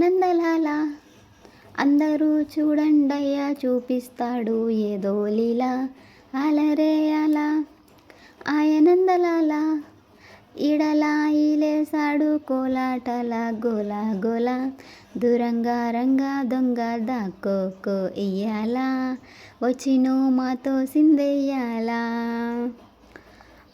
ఆయనందలాల అందరూ చూడండయ్యా చూపిస్తాడు ఏదో లీలా. అలరే అలా ఆయనందలాల ఇడలా ఈలేసాడు కోలాటల గోల గోల. దూరంగా రంగా దొంగ దాక్కోకో ఇయ్యాలా. వచ్చినో మాతో సిందెయ్యాలా.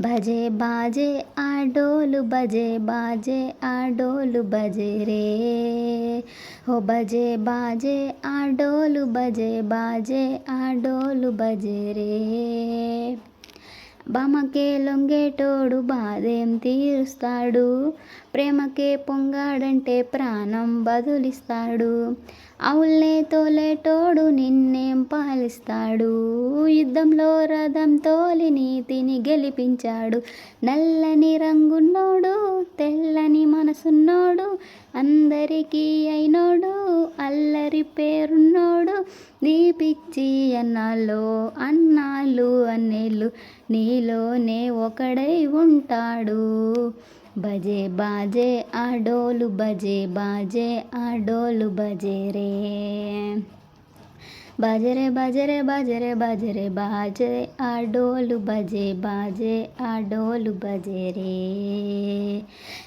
భజే బాజే ఆడోలు భజే బాజే ఆడోలు భజే రే. ఓ భజే బాజే ఆడోలు భజే బాజే ఆడోలు భజే రే. బామకే లొంగేటోడు బాధేం తీరుస్తాడు? ప్రేమకే పొంగాడంటే ప్రాణం బదులిస్తాడు. అవుల్నే తోడు నిన్నేం పాలిస్తాడు? యుద్ధంలో రథం తోలి నీతిని గెలిపించాడు. నల్లని రంగున్నోడు తెల్లని మనసున్నోడు అందరికీ అయినోడు అల్లరి పేరున్నోడు నీ పిచ్చి అన్నాలో అన్నాళ్ళు అన్నేళ్ళు నీలోనే ఒకడై ఉంటాడు. బజే బాజే ఆడోలు బజే బాజే ఆడోలు బజే రే. బజరే బజరే బజరే బజరే బాజే ఆడోలు బజే బాజే ఆడోలు బజే రే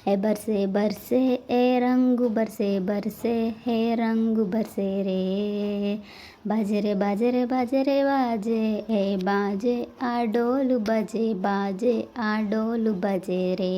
ఏ బర్సే బర్సే ఏ రంగు బర్సే బర్సే హే రంగు బర్సే రే బజరే బజరే బజరే బాజే ఏ బాజే ఆడోలు బజే బాజే ఆడోలు బజే రే